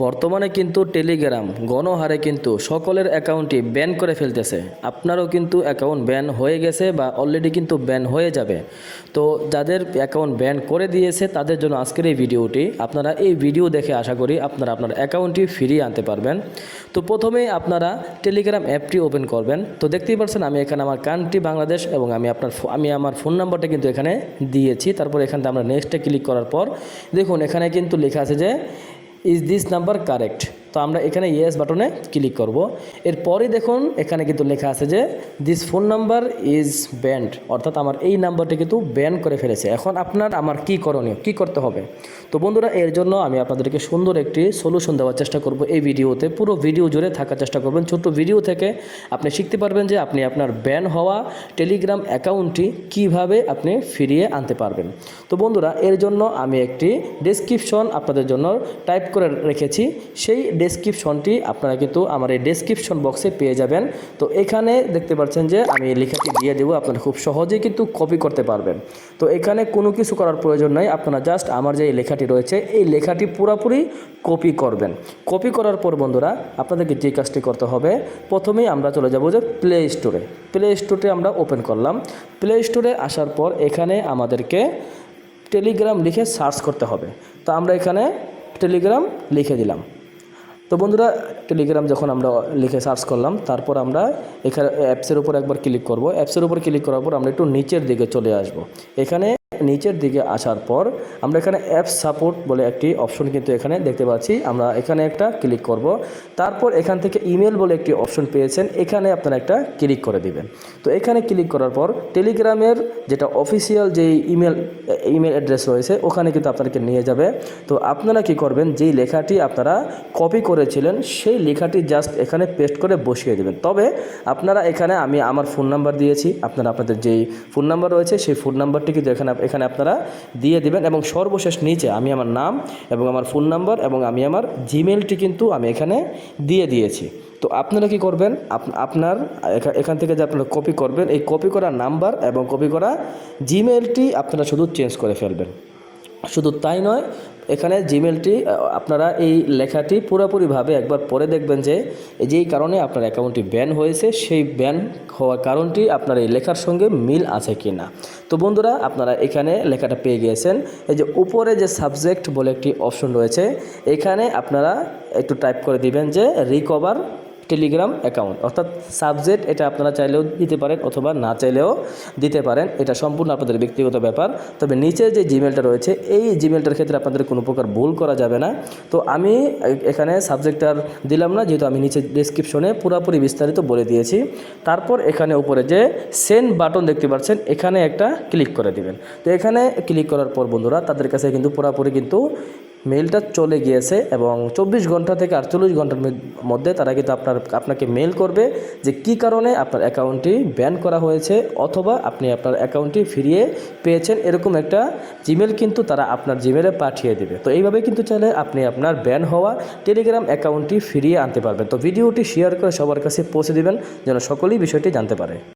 বর্তমানে কিন্তু টেলিগ্রাম, গণহারে কিন্তু সকলের অ্যাকাউন্টই ব্যান করে ফেলতেছে। আপনারও কিন্তু অ্যাকাউন্ট ব্যান হয়ে গেছে বা অলরেডি কিন্তু ব্যান হয়ে যাবে। তো যাদের অ্যাকাউন্ট ব্যান করে দিয়েছে, তাদের জন্য আজকের এই ভিডিওটি আপনারা এই ভিডিও দেখে আশা করি আপনারা আপনার অ্যাকাউন্টটি ফিরিয়ে আনতে পারবেন। তো প্রথমেই আপনারা টেলিগ্রাম অ্যাপটি ওপেন করবেন। তো দেখতেই পাচ্ছেন আমি এখানে আমার কান্ট্রি বাংলাদেশ এবং আমি আপনার আমি আমার ফোন নাম্বারটা কিন্তু এখানে দিয়েছি। তারপর এখান থেকে আমরা নেক্সটে ক্লিক করার পর দেখুন, এখানে কিন্তু লেখা আছে যে ইজ দিস নাম্বার কারেক্ট তো আমরা এখানে ইয়েস বাটনে ক্লিক করব। এরপরই দেখুন, এখানে কিন্তু লেখা আছে যে this phone number is banned অর্থাৎ আমার এই নাম্বারটি কিন্তু ব্যান করে ফেলেছে। এখন আপনার, আমার কি করণীয়? কি করতে হবে? তো বন্ধুরা, এর জন্য আমি আপনাদেরকে সুন্দর একটি সলিউশন দেওয়ার চেষ্টা করব এই ভিডিওতে। পুরো ভিডিও জুড়ে থাকার চেষ্টা করবেন। ছোট্ট ভিডিও থেকে আপনি শিখতে পারবেন যে, আপনি আপনার ব্যান হওয়া টেলিগ্রাম অ্যাকাউন্টটি কীভাবে আপনি ফিরিয়ে আনতে পারবেন। তো বন্ধুরা, এর জন্য আমি একটি ডেসক্রিপশন আপনাদের জন্য টাইপ করে রেখেছি। সেই ডেসক্রিপশনটি আপনারা কিন্তু আমার এই ডেসক্রিপশন বক্সে পেয়ে যাবেন। তো এখানে দেখতে পাচ্ছেন যে আমি লেখাটি দিয়ে দেবো, আপনারা খুব সহজেই কিন্তু কপি করতে পারবেন। তো এখানে কোনো কিছু করার প্রয়োজন নাই, আপনারা জাস্ট আমার যে লেখাটি রয়েছে, এই লেখাটি পুরোপুরি কপি করবেন। কপি করার পর বন্ধুরা, আপনাদেরকে যে কাজটি করতে হবে, প্রথমেই আমরা চলে যাব যে প্লে স্টোরে প্লে স্টোরে আমরা ওপেন করলাম। প্লে স্টোরে আসার পর এখানে আমাদেরকে টেলিগ্রাম লিখে সার্চ করতে হবে। তো আমরা এখানে টেলিগ্রাম লিখে দিলাম। তো বন্ধুরা টেলিগ্রাম যখন আমরা লিখে সার্চ করলাম, তারপর আমরা এখানে অ্যাপসের উপর একবার ক্লিক করব। অ্যাপসের উপর ক্লিক করার পর আমরা একটু নিচের দিকে চলে আসব। এখানে নিচের দিকে আসার পর আমরা এখানে অ্যাপ সাপোর্ট বলে একটি অপশন কিন্তু এখানে দেখতে পাচ্ছি। আমরা এখানে একটা ক্লিক করব। তারপর এখান থেকে ইমেল বলে একটি অপশন পেয়েছেন, এখানে আপনারা একটা ক্লিক করে দিবেন। তো এখানে ক্লিক করার পর টেলিগ্রামের যেটা অফিসিয়াল যে ইমেল ইমেল অ্যাড্রেস রয়েছে, ওখানে কিন্তু আপনাদেরকে নিয়ে যাবে। তো আপনারা কি করবেন, যেই লেখাটি আপনারা কপি করেছিলেন, সেই লেখাটি জাস্ট এখানে পেস্ট করে বসিয়ে দেবেন। তবে আপনারা এখানে, আমি আমার ফোন নাম্বার দিয়েছি, আপনারা আপনাদের যেই ফোন নাম্বার রয়েছে, সেই ফোন নাম্বারটি কিন্তু এখানে এখানে আপনারা দিয়ে দিবেন এবং সর্বশেষ নিচে আমি আমার নাম এবং আমার ফোন নাম্বার এবং আমি আমার জিমেলটি কিন্তু আমি এখানে দিয়ে দিয়েছি। তো আপনারা কি করবেন? আপ- আপনার, এখা- এখান থেকে যে আপনারা কপি করবেন, এই কপি করা নাম্বার এবং কপি করা জিমেলটি আপনারা শুধু চেঞ্জ করে ফেলবেন। শুধু তাই নয়, এখানে জিমেলটি আপনারা এই লেখাটি পুরোপুরিভাবে একবার পরে দেখবেন যে, যেই কারণে আপনার অ্যাকাউন্টটি ব্যান হয়েছে, সেই ব্যান হওয়ার কারণটি আপনার এই লেখার সঙ্গে মিল আছে কি না তো বন্ধুরা, আপনারা এখানে লেখাটা পেয়ে গিয়েছেন। এই যে উপরে যে সাবজেক্ট বলে একটি অপশন রয়েছে, এখানে আপনারা একটু টাইপ করে দিবেন যে রিকভার টেলিগ্রাম অ্যাকাউন্ট। অর্থাৎ সাবজেক্ট এটা আপনারা চাইলেও দিতে পারেন অথবা না চাইলেও দিতে পারেন। এটা সম্পূর্ণ আপনাদের ব্যক্তিগত ব্যাপার। তবে নিচে যে জিমেলটা রয়েছে, এই জিমেলটার ক্ষেত্রে আপনাদের কোনো প্রকার ভুল করা যাবে না। তো আমি এখানে সাবজেক্টটার দিলাম না, যেহেতু আমি নিচে ডিসক্রিপশনে পুরোপুরি বিস্তারিত বলে দিয়েছি। তারপর এখানে উপরে যে সেন্ড বাটন দেখতে পাচ্ছেন, এখানে একটা ক্লিক করে দিবেন। তো এখানে ক্লিক করার পর বন্ধুরা, তাদের কাছে কিন্তু পুরোপুরি কিন্তু মেলটা চলে গিয়েছে এবং চব্বিশ ঘণ্টা থেকে আটচল্লিশ ঘণ্টার মধ্যে- তারা কিন্তু আপনার, আপনাকে মেল করবে যে কি কারণে আপনার অ্যাকাউন্টটি ব্যান করা হয়েছে অথবা আপনি আপনার অ্যাকাউন্টটি ফিরিয়ে পেয়েছেন এরকম একটা জিমেল কিন্তু তারা আপনার জিমেলে পাঠিয়ে দেবে। তো এইভাবে কিন্তু চাইলে আপনি আপনার ব্যান হওয়া টেলিগ্রাম অ্যাকাউন্টটি ফিরিয়ে আনতে পারবেন। তো ভিডিওটি শেয়ার করে সবার কাছে পৌঁছে দেবেন যেন সকলেই বিষয়টি জানতে পারে।